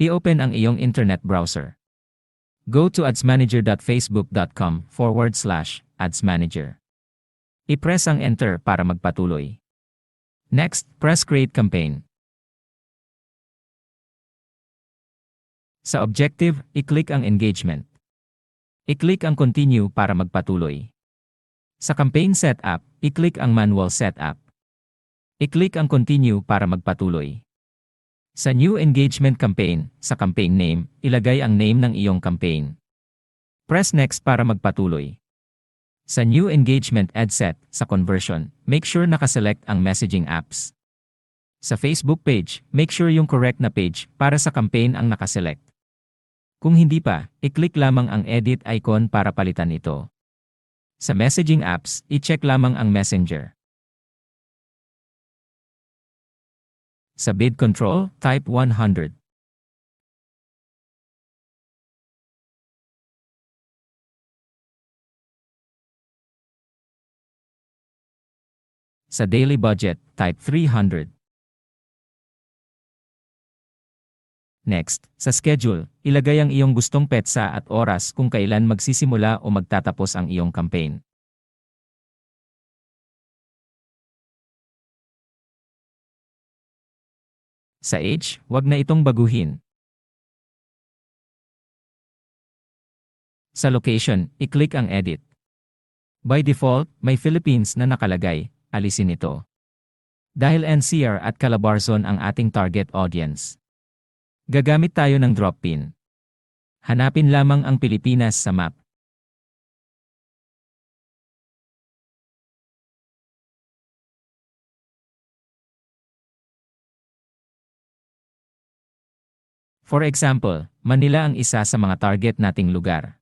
I-open ang iyong internet browser. Go to adsmanager.facebook.com forward slash adsmanager. I-press ang enter para magpatuloy. Next, press create campaign. Sa objective, i-click ang engagement. I-click ang continue para magpatuloy. Sa campaign setup, i-click ang manual setup. I-click ang continue para magpatuloy. Sa new engagement campaign, sa campaign name, ilagay ang name ng iyong campaign. Press next para magpatuloy. Sa new engagement ad set, sa conversion, make sure nakaselect ang messaging apps. Sa Facebook page, make sure yung correct na page para sa campaign ang nakaselect. Kung hindi pa, i-click lamang ang edit icon para palitan ito. Sa messaging apps, i-check lamang ang messenger. Sa bid control, type 100. Sa daily budget, type 300. Next, sa schedule, ilagay ang iyong gustong petsa at oras kung kailan magsisimula o magtatapos ang iyong campaign. Sa age, wag na itong baguhin. Sa location, i-click ang edit. By default, may Philippines na nakalagay, alisin ito. Dahil NCR at Calabarzon ang ating target audience. Gagamit tayo ng drop pin. Hanapin lamang ang Pilipinas sa map. For example, Manila ang isa sa mga target nating lugar.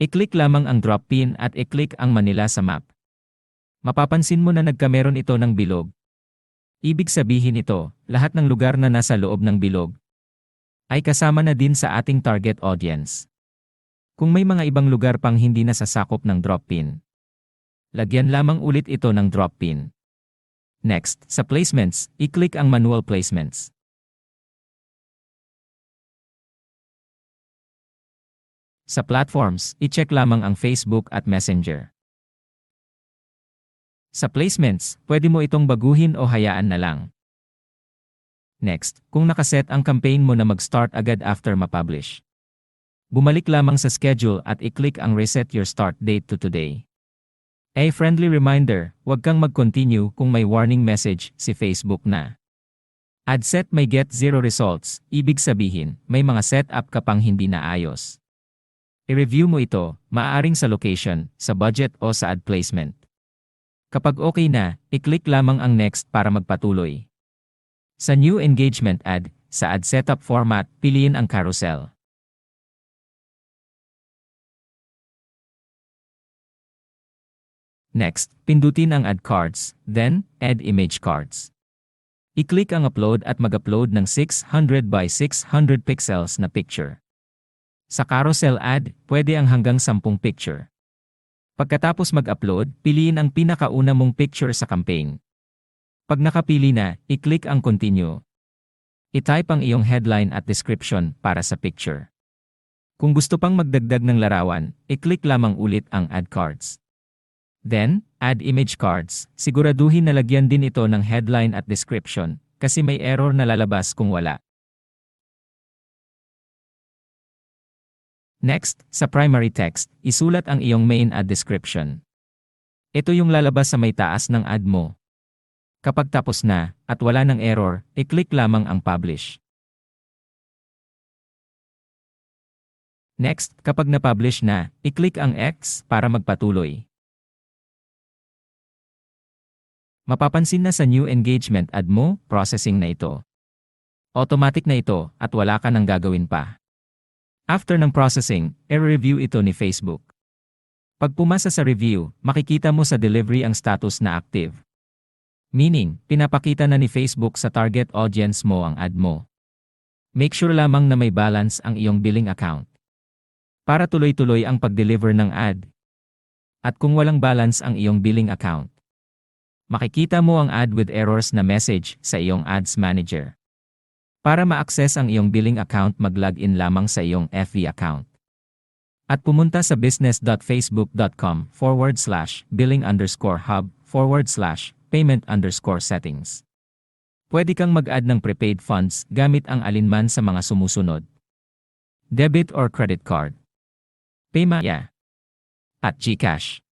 I-click lamang ang drop pin at i-click ang Manila sa map. Mapapansin mo na nagkameron ito ng bilog. Ibig sabihin ito, lahat ng lugar na nasa loob ng bilog ay kasama na din sa ating target audience. Kung may mga ibang lugar pang hindi nasasakop ng drop pin, lagyan lamang ulit ito ng drop pin. Next, sa placements, i-click ang manual placements. Sa platforms, i-check lamang ang Facebook at Messenger. Sa placements, pwede mo itong baguhin o hayaan na lang. Next, kung nakaset ang campaign mo na mag-start agad after ma-publish. Bumalik lamang sa schedule at i-click ang Reset Your Start Date to Today. A friendly reminder, huwag kang mag-continue kung may warning message si Facebook na. Ad set may get zero results, ibig sabihin, may mga setup ka pang hindi naayos. I-review mo ito, maaaring sa location, sa budget o sa ad placement. Kapag okay na, i-click lamang ang next para magpatuloy. Sa new engagement ad, sa ad setup format, piliin ang carousel. Next, pindutin ang add cards, then, add image cards. I-click ang upload at mag-upload ng 600 by 600 pixels na picture. Sa carousel ad, pwede ang hanggang 10 picture. Pagkatapos mag-upload, piliin ang pinakauna mong picture sa campaign. Pag nakapili na, i-click ang continue. I-type ang iyong headline at description para sa picture. Kung gusto pang magdagdag ng larawan, i-click lamang ulit ang add cards. Then, add image cards. Siguraduhin na lagyan din ito ng headline at description kasi may error na lalabas kung wala. Next, sa primary text, isulat ang iyong main ad description. Ito yung lalabas sa may taas ng ad mo. Kapag tapos na, at wala ng error, i-click lamang ang publish. Next, kapag na-publish na, i-click ang X para magpatuloy. Mapapansin na sa new engagement ad mo, processing na ito. Automatic na ito at wala ka nang gagawin pa. After ng processing, i-review ito ni Facebook. Pag pumasa sa review, makikita mo sa delivery ang status na active. Meaning, pinapakita na ni Facebook sa target audience mo ang ad mo. Make sure lamang na may balance ang iyong billing account. Para tuloy-tuloy ang pag-deliver ng ad. At kung walang balance ang iyong billing account, makikita mo ang ad with errors na message sa iyong ads manager. Para ma-access ang iyong billing account mag-login lamang sa iyong FV account. At pumunta sa business.facebook.com forward slash billing underscore hub forward slash payment underscore settings. Pwede kang mag-add ng prepaid funds gamit ang alinman sa mga sumusunod. Debit or credit card. Paymaya. At GCash.